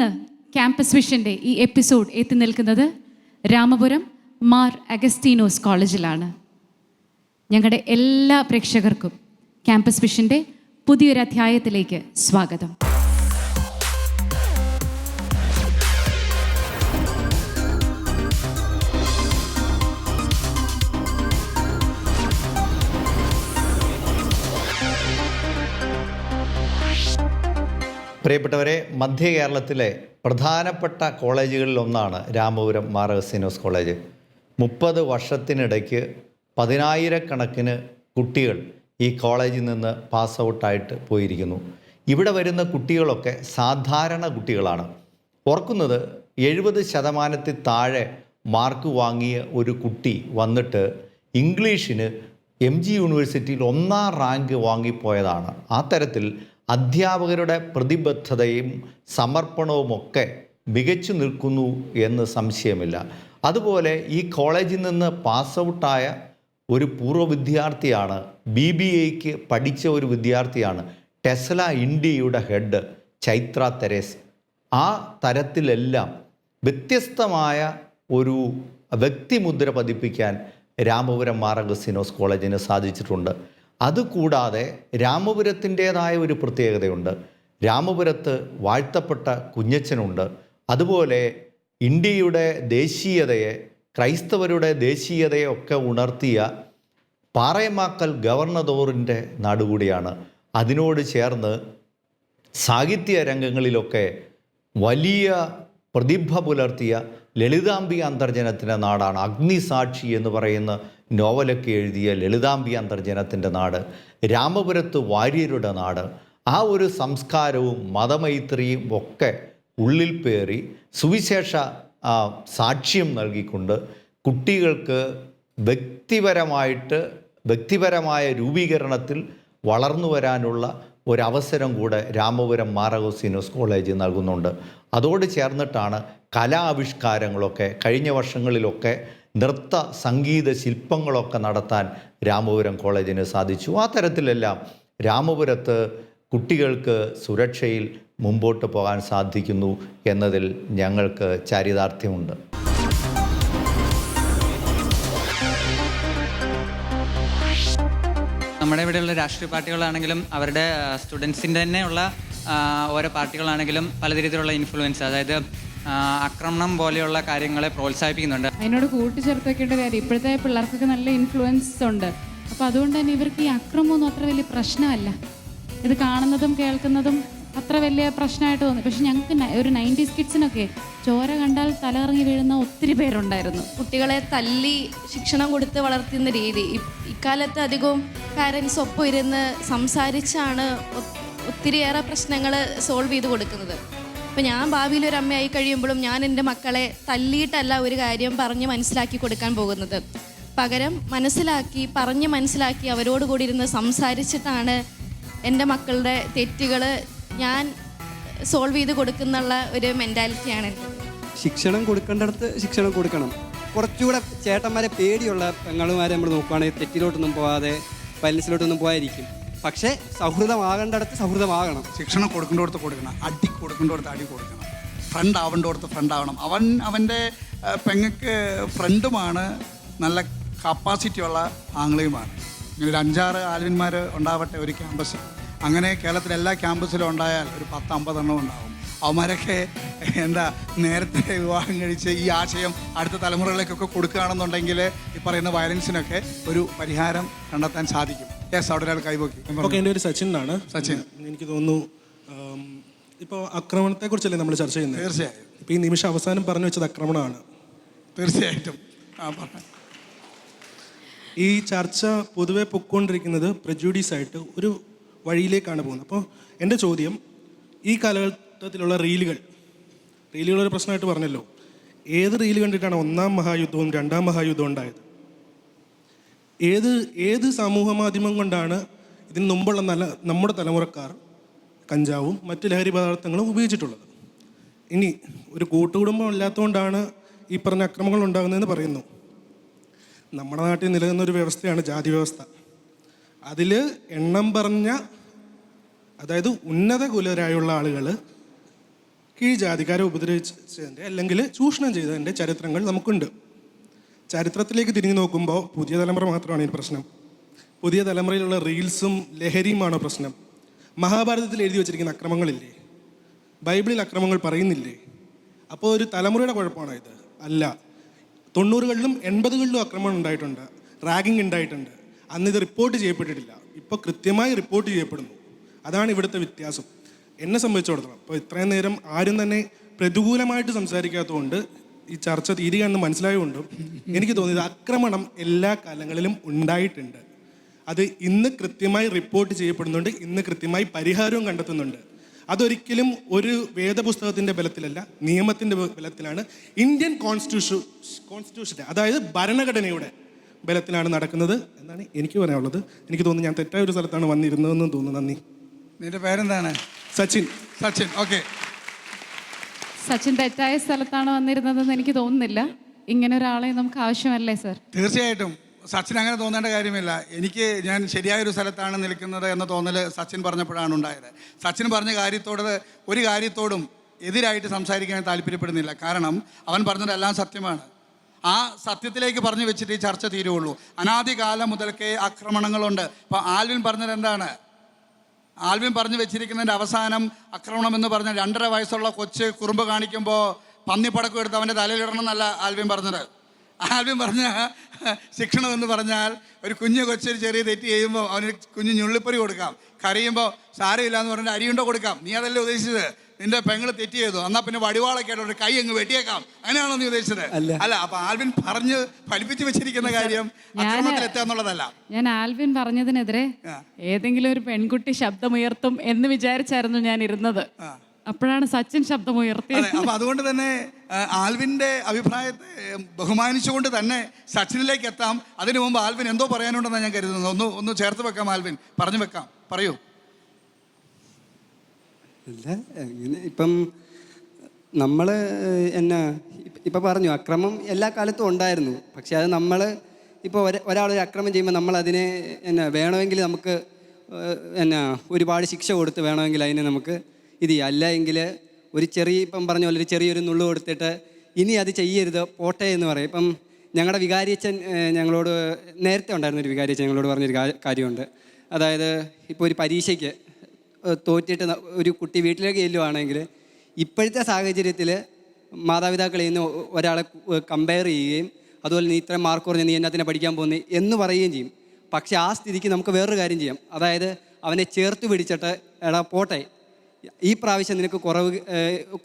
ഇന്ന് ക്യാമ്പസ് വിഷന്റെ ഈ എപ്പിസോഡ് എത്തി നിൽക്കുന്നത് രാമപുരം മാർ അഗസ്റ്റീനോസ് കോളേജിലാണ്. ഞങ്ങളുടെ എല്ലാ പ്രേക്ഷകർക്കും ക്യാമ്പസ് വിഷന്റെ പുതിയൊരു അധ്യായത്തിലേക്ക് സ്വാഗതം. പ്രിയപ്പെട്ടവരെ മധ്യ കേരളത്തിലെ പ്രധാനപ്പെട്ട കോളേജുകളിൽ ഒന്നാണ് രാമപുരം മാറഗസീനോസ് കോളേജ്. മുപ്പത് വർഷത്തിനിടയ്ക്ക് പതിനായിരക്കണക്കിന് കുട്ടികൾ ഈ കോളേജിൽ നിന്ന് പാസ് ഔട്ടായിട്ട് പോയിരിക്കുന്നു. ഇവിടെ വരുന്ന കുട്ടികളൊക്കെ സാധാരണ കുട്ടികളാണ്. ഓർക്കുന്നത് എഴുപത് ശതമാനത്തിൽ താഴെ മാർക്ക് വാങ്ങിയ ഒരു കുട്ടി വന്നിട്ട് ഇംഗ്ലീഷിന് എം ജി യൂണിവേഴ്സിറ്റിയിൽ ഒന്നാം റാങ്ക് വാങ്ങിപ്പോയതാണ്. ആ തരത്തിൽ അധ്യാപകരുടെ പ്രതിബദ്ധതയും സമർപ്പണവുമൊക്കെ മികച്ചു നിൽക്കുന്നു എന്ന് സംശയമില്ല. അതുപോലെ ഈ കോളേജിൽ നിന്ന് പാസ് ഔട്ടായ ഒരു പൂർവ വിദ്യാർത്ഥിയാണ് ബി ബി എക്ക് പഠിച്ച ഒരു വിദ്യാർത്ഥിയാണ് ടെസ്ല ഇന്ത്യയുടെ ഹെഡ് ചൈത്ര തെരേസ്. ആ തരത്തിലെല്ലാം വ്യത്യസ്തമായ ഒരു വ്യക്തിമുദ്ര പതിപ്പിക്കാൻ രാമപുരം മാറഗസിനോസ് കോളേജിന് സാധിച്ചിട്ടുണ്ട്. അതുകൂടാതെ രാമപുരത്തിന്റേതായ ഒരു പ്രത്യേകതയുണ്ട്. രാമപുരത്ത് വാഴ്ത്തപ്പെട്ട കുഞ്ഞച്ചനുണ്ട് അതുപോലെ ഇന്ത്യയുടെ ദേശീയതയെ ക്രൈസ്തവരുടെ ദേശീയതയെ ഒക്കെ ഉണർത്തിയ പാറയമാക്കൽ ഗവർണദോറിന്റെ നാടുകൂടിയാണ്. അതിനോട് ചേർന്ന് സാഹിത്യ രംഗങ്ങളിലൊക്കെ വലിയ പ്രതിഭ പുലർത്തിയ ലളിതാംബി അന്തർജനത്തിന്റെ നാടാണ്. അഗ്നിസാക്ഷി എന്ന് പറയുന്ന നോവലൊക്കെ എഴുതിയ ലളിതാംബി അന്തർജനത്തിന്റെ നാട് രാമപുരത്ത് വാര്യരുടെ നാട്. ആ ഒരു സംസ്കാരവും മതമൈത്രിയും ഒക്കെ ഉള്ളിൽ പേറി സുവിശേഷ സാക്ഷ്യം നൽകിക്കൊണ്ട് കുട്ടികൾക്ക് വ്യക്തിപരമായിട്ട് വ്യക്തിപരമായ രൂപീകരണത്തിൽ വളർന്നു വരാനുള്ള ഒരവസരം കൂടെ രാമപുരം മാറഗോസിനോസ് കോളേജ് നൽകുന്നുണ്ട്. അതോട് ചേർന്നിട്ടാണ് കലാവിഷ്കാരങ്ങളൊക്കെ കഴിഞ്ഞ വർഷങ്ങളിലൊക്കെ നൃത്ത സംഗീത ശില്പങ്ങളൊക്കെ നടത്താൻ രാമപുരം കോളേജിന് സാധിച്ചു. ആ തരത്തിലെല്ലാം രാമപുരത്ത് കുട്ടികൾക്ക് സുരക്ഷയിൽ മുമ്പോട്ട് പോകാൻ സാധിക്കുന്നു എന്നതിൽ ഞങ്ങൾക്ക് ചാരിതാർത്ഥ്യമുണ്ട്. നമ്മുടെ ഇവിടെയുള്ള രാഷ്ട്രീയ പാർട്ടികളാണെങ്കിലും അവരുടെ സ്റ്റുഡൻസിന്റെ തന്നെയുള്ള ഓരോ പാർട്ടികളാണെങ്കിലും പല രീതിയിലുള്ള ഇൻഫ്ലുവൻസ് അതായത് ആക്രമണം പോലെയുള്ള കാര്യങ്ങളെ പ്രോത്സാഹിപ്പിക്കുന്നുണ്ട്. അതിനോട് കൂട്ടിച്ചേർത്തേക്കേണ്ട കാര്യം ഇപ്പോഴത്തെ പിള്ളേർക്കൊക്കെ നല്ല ഇൻഫ്ലുവൻസ് ഉണ്ട്. അപ്പോൾ അതുകൊണ്ട് തന്നെ ഇവർക്ക് ഈ അക്രമമൊന്നും അത്ര വലിയ പ്രശ്നമല്ല. ഇത് കാണുന്നതും കേൾക്കുന്നതും അത്ര വലിയ പ്രശ്നമായിട്ട് തോന്നി. പക്ഷെ ഞങ്ങൾക്ക് ഒരു നയന്റീസ് കിഡ്സിനൊക്കെ ചോര കണ്ടാൽ തലകറങ്ങി വീഴുന്ന ഒത്തിരി പേരുണ്ടായിരുന്നു. കുട്ടികളെ തല്ലി ശിക്ഷണം കൊടുത്ത് വളർത്തുന്ന രീതി. ഇക്കാലത്ത് അധികവും പാരൻസ് ഒപ്പം ഇരുന്ന് സംസാരിച്ചാണ് ഒത്തിരിയേറെ പ്രശ്നങ്ങൾ സോൾവ് ചെയ്ത് കൊടുക്കുന്നത്. അപ്പം ഞാൻ ഭാവിയിൽ ഒരു അമ്മയായി കഴിയുമ്പോഴും ഞാൻ എന്റെ മക്കളെ തല്ലിയിട്ടല്ല ഒരു കാര്യം പറഞ്ഞ് മനസ്സിലാക്കി കൊടുക്കാൻ പോകുന്നത്. പകരം മനസ്സിലാക്കി പറഞ്ഞ് മനസ്സിലാക്കി അവരോട് കൂടി ഇരുന്ന് സംസാരിച്ചിട്ടാണ് എന്റെ മക്കളുടെ തെറ്റുകൾ ഞാൻ സോൾവ് ചെയ്ത് കൊടുക്കുന്നുള്ള ഒരു മെന്റാലിറ്റിയാണ് ശിക്ഷണം കൊടുക്കേണ്ടടുത്ത് ശിക്ഷണം കൊടുക്കണം. കുറച്ചുകൂടെ ചേട്ടന്മാരെ പേടിയുള്ള പെങ്ങളുമാരെ നമ്മൾ നോക്കുകയാണെങ്കിൽ തെറ്റിലോട്ടൊന്നും പോകാതെ വയലൻസിലോട്ടൊന്നും പോകാതിരിക്കും പക്ഷേ സൗഹൃദമാകേണ്ടടുത്ത് സൗഹൃദമാകണം. ശിക്ഷണം കൊടുക്കേണ്ടടുത്ത് കൊടുക്കണം. അടി കൊടുക്കേണ്ടടുത്ത് അടി കൊടുക്കണം. ഫ്രണ്ട് ആവേണ്ടടുത്ത് ഫ്രണ്ട് ആവണം. അവൻ അവന്റെ പെങ്ങക്ക് ഫ്രണ്ടുമാണ് നല്ല കപ്പാസിറ്റി ഉള്ള ആംഗ്ലയുമാണ് ഇങ്ങനെ ഒരു അഞ്ചാറ് ആൽവിന്മാർ ഉണ്ടാവട്ടെ ഒരു ക്യാമ്പസിൽ അങ്ങനെ കേരളത്തിലെ എല്ലാ ക്യാമ്പസിലും ഉണ്ടായാൽ ഒരു പത്ത് അമ്പതെണ്ണം ഉണ്ടാവും. അവന്മാരൊക്കെ എന്താ നേരത്തെ വിവാഹം കഴിച്ച് ഈ ആശയം അടുത്ത തലമുറകളിലേക്കൊക്കെ കൊടുക്കുകയാണെന്നുണ്ടെങ്കിൽ ഈ പറയുന്ന വയലൻസിനൊക്കെ ഒരു പരിഹാരം കണ്ടെത്താൻ സാധിക്കും. യെസ് അവിടെ ഒരാൾ കൈപോക്കി ഓക്കെ എന്റെ ഒരു സച്ചിൻ ആണ് സച്ചിൻ. എനിക്ക് തോന്നുന്നു ഇപ്പോൾ ആക്രമണത്തെക്കുറിച്ചല്ലേ നമ്മൾ ചർച്ച ചെയ്യുന്നത് തീർച്ചയായും. ഇപ്പോൾ ഈ നിമിഷം അവസാനം പറഞ്ഞു വെച്ചത് ആക്രമണമാണ്. തീർച്ചയായിട്ടും. ആ പറഞ്ഞു. ഈ ചർച്ച പൊതുവെ പൊക്കോണ്ടിരിക്കുന്നത് പ്രജുഡീസ് ആയിട്ട് ഒരു വഴിയിലേക്കാണ് പോകുന്നത്. അപ്പോൾ എന്റെ ചോദ്യം ഈ കാലഘട്ടത്തിലുള്ള റീലുകൾ റീലുകൾ ഒരു പ്രശ്നമായിട്ട് പറഞ്ഞല്ലോ. ഏത് റീൽ കണ്ടിട്ടാണ് ഒന്നാം മഹായുദ്ധവും രണ്ടാം മഹായുദ്ധവും ഉണ്ടായത്? ഏത് ഏത് സമൂഹ മാധ്യമം കൊണ്ടാണ് ഇതിന് മുമ്പുള്ള നല്ല നമ്മുടെ തലമുറക്കാർ കഞ്ചാവും മറ്റ് ലഹരി പദാർത്ഥങ്ങളും ഉപയോഗിച്ചിട്ടുള്ളത്? ഇനി ഒരു കൂട്ടുകുടുംബം ഇല്ലാത്തതുകൊണ്ടാണ് ഈ പറഞ്ഞ അക്രമങ്ങൾ ഉണ്ടാകുന്നതെന്ന് പറയുന്നു. നമ്മുടെ നാട്ടിൽ നിലനിന്ന ഒരു വ്യവസ്ഥയാണ് ജാതി വ്യവസ്ഥ. അതിൽ എണ്ണം പറഞ്ഞ അതായത് ഉന്നത കുലരായുള്ള ആളുകൾ കീഴ്ജാതിക്കാരെ ഉപദ്രവിച്ചതിന്റെ അല്ലെങ്കിൽ ചൂഷണം ചെയ്തതിന്റെ ചരിത്രങ്ങൾ നമുക്കുണ്ട്. ചരിത്രത്തിലേക്ക് തിരിഞ്ഞു നോക്കുമ്പോൾ പുതിയ തലമുറ മാത്രമാണ് ഈ പ്രശ്നം. പുതിയ തലമുറയിലുള്ള റീൽസും ലഹരിയുമാണ് പ്രശ്നം? മഹാഭാരതത്തിൽ എഴുതി വച്ചിരിക്കുന്ന അക്രമങ്ങളില്ലേ? ബൈബിളിൽ അക്രമങ്ങൾ പറയുന്നില്ലേ? അപ്പോൾ ഒരു തലമുറയുടെ കുഴപ്പമാണോ ഇത്? അല്ല. തൊണ്ണൂറുകളിലും എൺപതുകളിലും അക്രമം ഉണ്ടായിട്ടുണ്ട്. റാഗിങ് ഉണ്ടായിട്ടുണ്ട്. അന്ന് ഇത് റിപ്പോർട്ട് ചെയ്യപ്പെട്ടിട്ടില്ല. ഇപ്പോൾ കൃത്യമായി റിപ്പോർട്ട് ചെയ്യപ്പെടുന്നു. അതാണ് ഇവിടുത്തെ വ്യത്യാസം. എന്നെ സംബന്ധിച്ചിടത്തോളം അപ്പോൾ ഇത്രയും നേരം ആരും തന്നെ പ്രതികൂലമായിട്ട് സംസാരിക്കാത്തതുകൊണ്ട് ഈ ചർച്ച തീരുകയാണെന്ന് മനസ്സിലായതുകൊണ്ടും എനിക്ക് തോന്നിയത് ആക്രമണം എല്ലാ കാലങ്ങളിലും ഉണ്ടായിട്ടുണ്ട്. അത് ഇന്ന് കൃത്യമായി റിപ്പോർട്ട് ചെയ്യപ്പെടുന്നുണ്ട് ഇന്ന് കൃത്യമായി പരിഹാരവും കണ്ടെത്തുന്നുണ്ട്. അതൊരിക്കലും ഒരു വേദപുസ്തകത്തിന്റെ ബലത്തിലല്ല നിയമത്തിന്റെ ബലത്തിലാണ് ഇന്ത്യൻ കോൺസ്റ്റിറ്റ്യൂഷൻ കോൺസ്റ്റിറ്റ്യൂഷന്റെ അതായത് ഭരണഘടനയുടെ ബലത്തിലാണ് നടക്കുന്നത് എന്നാണ് എനിക്ക് പറയാനുള്ളത്. എനിക്ക് തോന്നുന്നു ഞാൻ തെറ്റായ ഒരു സ്ഥലത്താണ് വന്നിരുന്നതെന്ന് തോന്നുന്നു. നന്ദി. നിന്റെ പേരെന്താണ്? സച്ചിൻ. സച്ചിൻ ഓക്കെ. സച്ചിൻ തെറ്റായ സ്ഥലത്താണ് വന്നിരുന്നതെന്ന് എനിക്ക് തോന്നുന്നില്ല. ഇങ്ങനെ ഒരാളെ നമുക്ക് ആവശ്യമല്ലേ സർ? തീർച്ചയായിട്ടും. സച്ചിൻ അങ്ങനെ തോന്നേണ്ട കാര്യമില്ല. എനിക്ക് ഞാൻ ശരിയായ ഒരു സ്ഥലത്താണ് നിൽക്കുന്നത് എന്ന തോന്നൽ സച്ചിൻ പറഞ്ഞപ്പോഴാണ് ഉണ്ടായത്. സച്ചിൻ പറഞ്ഞ കാര്യത്തോട് ഒരു കാര്യത്തോടും എതിരായിട്ട് സംസാരിക്കാൻ താല്പര്യപ്പെടുന്നില്ല. കാരണം അവൻ പറഞ്ഞതെല്ലാം സത്യമാണ്. ആ സത്യത്തിലേക്ക് പറഞ്ഞു വെച്ചിട്ട് ഈ ചർച്ച തീരുള്ളൂ. അനാദികാലം മുതൽക്കേ ആക്രമണങ്ങളുണ്ട്. അപ്പോൾ ആൽവിൻ പറഞ്ഞത് എന്താണ് ആൽവിൻ പറഞ്ഞു വെച്ചിരിക്കുന്നതിന്റെ അവസാനം ആക്രമണം എന്ന് പറഞ്ഞ രണ്ടര വയസ്സുള്ള കൊച്ച് കുറുമ്പ് കാണിക്കുമ്പോൾ പന്നിപ്പടക്കം എടുത്ത് അവന്റെ തലയിലിടണം എന്നല്ല ആൽവിൻ പറഞ്ഞത്. ആൽവിൻ പറഞ്ഞ ശിക്ഷണം എന്ന് പറഞ്ഞാൽ ഒരു കുഞ്ഞു കൊച്ചൊരു ചെറിയ തെറ്റ് ചെയ്യുമ്പോൾ അവന് കുഞ്ഞു ഞുള്ളിപ്പറി കൊടുക്കാം. കരയുമ്പോൾ സാരമില്ല എന്ന് പറഞ്ഞിട്ട് അരിയുണ്ടോ കൊടുക്കാം. നീ അതല്ലേ ഉദ്ദേശിച്ചത്? നിന്റെ പെങ്ങൾ തെറ്റ് ചെയ്തു. എന്നാ പിന്നെ വടിവാളൊക്കെ ആയിട്ട് ഒരു കൈ അങ്ങ് വെട്ടിയേക്കാം. അങ്ങനെയാണോ നീ ഉദ്ദേശിച്ചത്? അല്ല. അല്ല അപ്പൊ ആൽവിൻ പറഞ്ഞ് ഫലിപ്പിച്ചു വെച്ചിരിക്കുന്ന കാര്യം അക്രമത്തിൽ ഞാൻ ആൽവിൻ പറഞ്ഞതിനെതിരെ ഏതെങ്കിലും ഒരു പെൺകുട്ടി ശബ്ദമുയർത്തും എന്ന് വിചാരിച്ചായിരുന്നു ഞാൻ ഇരുന്നത്. അപ്പോഴാണ് സച്ചിൻ ശബ്ദം ഉയർത്തിയത് അപ്പൊ അതുകൊണ്ട് തന്നെ ആൽവിന്റെ അഭിപ്രായത്തെ ബഹുമാനിച്ചുകൊണ്ട് തന്നെ സച്ചിനിലേക്ക് എത്താം. അതിനു മുമ്പ് ആൽവിൻ എന്തോ പറയാനുണ്ടെന്നാണ് ഞാൻ കരുതുന്നത്. ഒന്ന് ഒന്ന് ചേർത്ത് വെക്കാം ആൽവിൻ. പറഞ്ഞു വെക്കാം. പറയൂ. അല്ല അങ്ങനെ ഇപ്പം നമ്മൾ എന്നാ ഇപ്പം പറഞ്ഞു അക്രമം എല്ലാ കാലത്തും ഉണ്ടായിരുന്നു. പക്ഷെ അത് നമ്മൾ ഇപ്പോൾ ഒരാൾ ഒരു അക്രമം ചെയ്യുമ്പോൾ നമ്മൾ അതിനെ എന്നാ വേണമെങ്കിൽ നമുക്ക് എന്നാ ഒരുപാട് ശിക്ഷ കൊടുത്ത് വേണമെങ്കിൽ അതിനെ നമുക്ക് ഇത് ചെയ്യാം. അല്ല എങ്കിൽ ഒരു ചെറിയ ഇപ്പം പറഞ്ഞ പോലെ ഒരു ചെറിയൊരു നുള്ളു കൊടുത്തിട്ട് ഇനി അത് ചെയ്യരുത് പോട്ടെ എന്ന് പറയും. ഇപ്പം ഞങ്ങളുടെ വികാരിയച്ഛൻ ഞങ്ങളോട് നേരത്തെ ഉണ്ടായിരുന്ന ഒരു വികാരിയച്ഛൻ ഞങ്ങളോട് പറഞ്ഞൊരു കാര്യമുണ്ട്. അതായത് ഇപ്പോൾ ഒരു പരീക്ഷയ്ക്ക് തോറ്റിട്ട് ഒരു കുട്ടി വീട്ടിലേക്ക് ചെല്ലുവാണെങ്കിൽ ഇപ്പോഴത്തെ സാഹചര്യത്തിൽ മാതാപിതാക്കൾ ഇന്ന് ഒരാളെ കമ്പയർ ചെയ്യുകയും അതുപോലെ നീ ഇത്ര മാർക്ക് കുറഞ്ഞ് നീ എന്നാത്തിനെ പഠിക്കാൻ പോകുന്നത് എന്ന് പറയുകയും ചെയ്യും. പക്ഷെ ആ സ്ഥിതിക്ക് നമുക്ക് വേറൊരു കാര്യം ചെയ്യാം. അതായത് അവനെ ചേർത്ത് പിടിച്ചിട്ട് എടാ പോട്ടെ ഈ പ്രാവശ്യം നിനക്ക് കുറവ്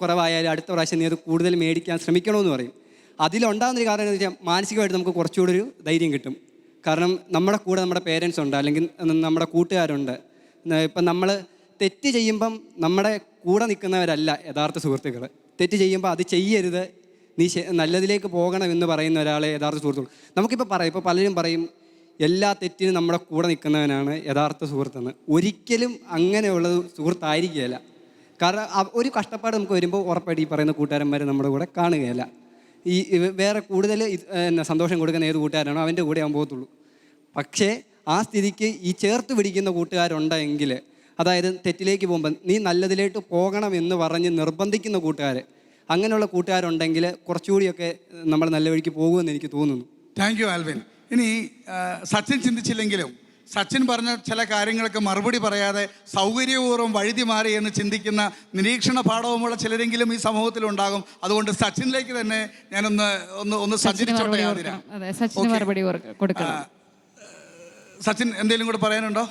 കുറവായാലും അടുത്ത പ്രാവശ്യം നീ അത് കൂടുതൽ മേടിക്കാൻ ശ്രമിക്കണമെന്ന് പറയും. അതിലുണ്ടാകുന്നൊരു കാരണം എന്ന് വെച്ചാൽ മാനസികമായിട്ട് നമുക്ക് കുറച്ചുകൂടി ഒരു ധൈര്യം കിട്ടും. കാരണം നമ്മുടെ കൂടെ നമ്മുടെ പേരൻസ് ഉണ്ട് അല്ലെങ്കിൽ നമ്മുടെ കൂട്ടുകാരുണ്ട്. ഇപ്പം നമ്മൾ തെറ്റ് ചെയ്യുമ്പം നമ്മുടെ കൂടെ നിൽക്കുന്നവരല്ല യഥാർത്ഥ സുഹൃത്തുക്കൾ തെറ്റ് ചെയ്യുമ്പോൾ അത് ചെയ്യരുത്. നീ നല്ലതിലേക്ക് പോകണം എന്ന് പറയുന്ന ഒരാളെ യഥാർത്ഥ സുഹൃത്തുക്കൾ നമുക്കിപ്പോൾ പറയാം ഇപ്പോൾ പലരും പറയും എല്ലാ തെറ്റിനും നമ്മുടെ കൂടെ നിൽക്കുന്നവനാണ് യഥാർത്ഥ സുഹൃത്തെന്ന്. ഒരിക്കലും അങ്ങനെയുള്ള സുഹൃത്തായിരിക്കുകയില്ല. കാരണം ഒരു കഷ്ടപ്പാട് നമുക്ക് വരുമ്പോൾ ഉറപ്പായിട്ട് ഈ പറയുന്ന കൂട്ടുകാരന്മാർ നമ്മുടെ കൂടെ കാണുകയില്ല. ഈ വേറെ കൂടുതൽ സന്തോഷം കൊടുക്കുന്ന ഏത് കൂട്ടുകാരാണോ അവന്റെ കൂടെ ആകാൻ പോകത്തുള്ളൂ. പക്ഷേ ആ സ്ഥിതിക്ക് ഈ ചേർത്ത് പിടിക്കുന്ന കൂട്ടുകാരുണ്ടെങ്കിൽ അതായത് തെറ്റിലേക്ക് പോകുമ്പോൾ നീ നല്ലതിലേക്ക് പോകണം എന്ന് പറഞ്ഞ് നിർബന്ധിക്കുന്ന കൂട്ടുകാർ അങ്ങനെയുള്ള കൂട്ടുകാരുണ്ടെങ്കിൽ കുറച്ചുകൂടിയൊക്കെ നമ്മൾ നല്ല വഴിക്ക് പോകുമെന്ന് എനിക്ക് തോന്നുന്നു. താങ്ക് യു ആൽവിൻ ഇനി സച്ചിൻ ചിന്തിച്ചില്ലെങ്കിലും സച്ചിൻ പറഞ്ഞ ചില കാര്യങ്ങൾക്ക് മറുപടി പറയാതെ സൗകര്യപൂർവം വഴുതി മാറി എന്ന് ചിന്തിക്കുന്ന നിരീക്ഷണ പാഠവുമുള്ള ചിലരെങ്കിലും ഈ സമൂഹത്തിൽ ഉണ്ടാകും അതുകൊണ്ട് സച്ചിനിലേക്ക് തന്നെ ഞാനൊന്ന് ഒന്ന് ഒന്ന് സച്ചിന് സഞ്ചരിച്ചോട്ടെ മറുപടി ആതിര. കൊടുക്കണം അതെ സച്ചിന് മറുപടി കൊടുക്കണം. സച്ചിൻ എന്തെങ്കിലും കൂടെ പറയാനുണ്ടോ?